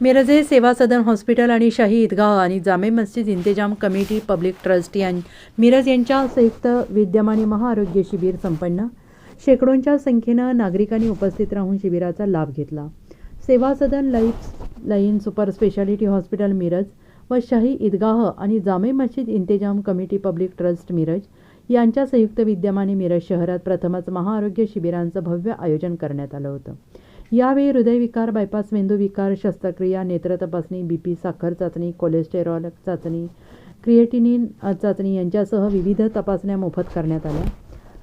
मिरजे सेवा सदन हॉस्पिटल आणि शाही ईदगाह आणि Jame Masjid Intezam committee public trust यां मिरज यांच्या संयुक्त विद्यमाने महाआरोग्य शिबिर संपन्न. शेकडोंच्या संख्येनं नागरिकांनी उपस्थित राहून शिबिराचा लाभ घेतला. Seva Sadan life line super speciality hospital Miraj व शाही ईदगाह आणि Jame Masjid Intezam committee public trust Miraj यांच्या संयुक्त विद्यमाने मिरज शहरात प्रथमच महाआरोग्य शिबिरांचं भव्य आयोजन करण्यात आलं होतं. यावेळी हृदयविकार बायपास मेंदूविकार शस्त्रक्रिया नेत्र तपासणी बीपी साखर चाचणी कोलेस्टेरॉल चाचणी क्रिएटिनिन चाचणी यांच्यासह विविध तपासण्या मोफत करण्यात आल्या.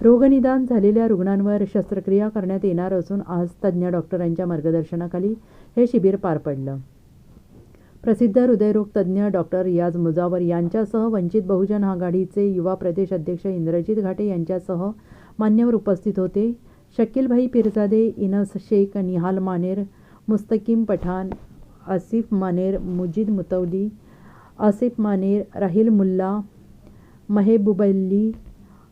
रोगनिदान झालेल्या रुग्णांवर शस्त्रक्रिया करण्यात येणार असून आज तज्ज्ञ डॉक्टरांच्या मार्गदर्शनाखाली हे शिबिर पार पडलं. प्रसिद्ध हृदयरोग तज्ज्ञ डॉक्टर रियाज मुजावर यांच्यासह वंचित बहुजन आघाडीचे युवा प्रदेश अध्यक्ष इंद्रजित घाटे यांच्यासह मान्यवर उपस्थित होते. शकीलभाई पिरजादे इनस शेख निहाल मानेर मुस्तकीम पठाण आसिफ मानेर मुजिद मुतवली आसिफ मानेर राहिल मुल्ला महेबुबल्ली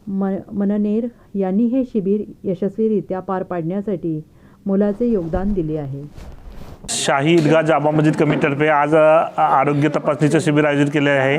म मननेर यांनी हे शिबिर यशस्वीरित्या पार पाडण्यासाठी मोलाचे योगदान दिले आहे. शाही ईदगाह जामा मस्जिद कमिटीतर्फे आज आरोग्य तपासणीचं शिबिर आयोजित केले आहे.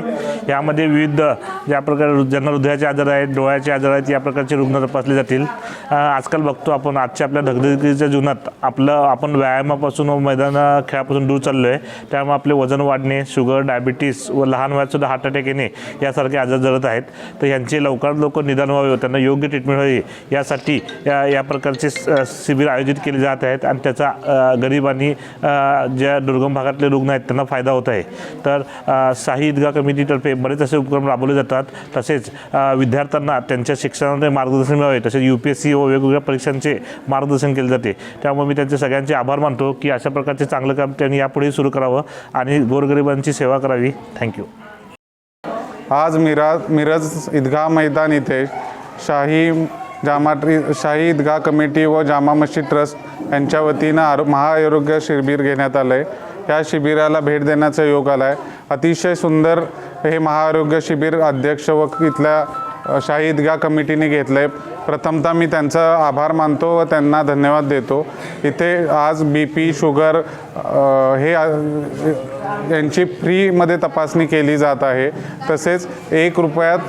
यामध्ये विविध ज्या प्रकारे ज्यांना हृदयाचे आजार आहेत डोळ्याचे आजार आहेत या प्रकारचे रुग्ण तपासले जातील. आजकाल बघतो आपण आजच्या आपल्या धगधगीच्या जीवनात आपलं आपण व्यायामापासून व मैदान खेळापासून दूर चाललो आहे त्यामुळे आपले वजन वाढणे शुगर डायबिटीस व लहान वयातसुद्धा हार्ट अटॅक येणे यासारखे आजार जळत आहेत. तर यांचे लवकरात लवकर निदान व्हावे त्यांना योग्य ट्रीटमेंट व्हावी यासाठी या या प्रकारचे शिबिर आयोजित केले जात आहेत. आणि त्याचा अ, गरीब आणि ज्या दुर्गम भागातले रुग्ण आहेत त्यांना फायदा होत आहे. तर अ, शाही ईदगाह कमिटीतर्फे बरेच असे उपक्रम राबवले जातात. तसेच विद्यार्थ्यांना त्यांच्या शिक्षणामध्ये मार्गदर्शन मिळावे. तसेच यू पी एस सी व वेगवेगळ्या परीक्षांचे मार्गदर्शन केले जाते. त्यामुळे मी त्यांचे सगळ्यांचे आभार मानतो की अशा प्रकारचे चांगलं काम त्यांनी यापुढेही सुरू करावं आणि गोरगरिबांची सेवा करावी. थँक्यू आज मिराज मिरज ईदगाह मैदान इथे शाही जामा ट्री- शाही ईदगाह कमिटी व जामा मस्जिद ट्रस्ट यांच्या वतीनं आरो महाआरोग्य शिबिर घेण्यात आलं आहे या शिबिराला भेट देण्याचा योग आला आहे अतिशय सुंदर हे महाआरोग्य शिबिर अध्यक्ष व इथल्या शाहिदगा कमिटीने घेतलं आहे प्रथमतः मी त्यांचा आभार मानतो व त्यांना धन्यवाद देतो. इथे आज बी पी शुगर हे यांची फ्रीमध्ये तपासणी केली जात आहे. तसेच एक रुपयात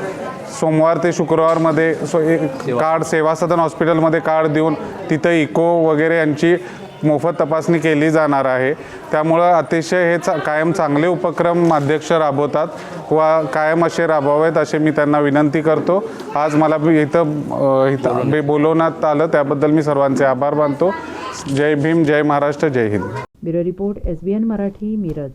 सोमवार ते शुक्रवारमध्ये सो एक कार्ड सेवा सदन हॉस्पिटलमध्ये कार्ड देऊन तिथं इको वगैरे यांची मोफत तपासणी केली जाणार आहे. त्यामुळं अतिशय हे चा कायम चांगले उपक्रम अध्यक्ष राबवतात व कायम असे राबवावेत असे मी त्यांना विनंती करतो. आज मला इथं इथं बे- बोलवण्यात आलं त्याबद्दल मी सर्वांचे आभार मानतो. जय भीम जय महाराष्ट्र जय Hind. Bureau report S B N Marathi Miraj.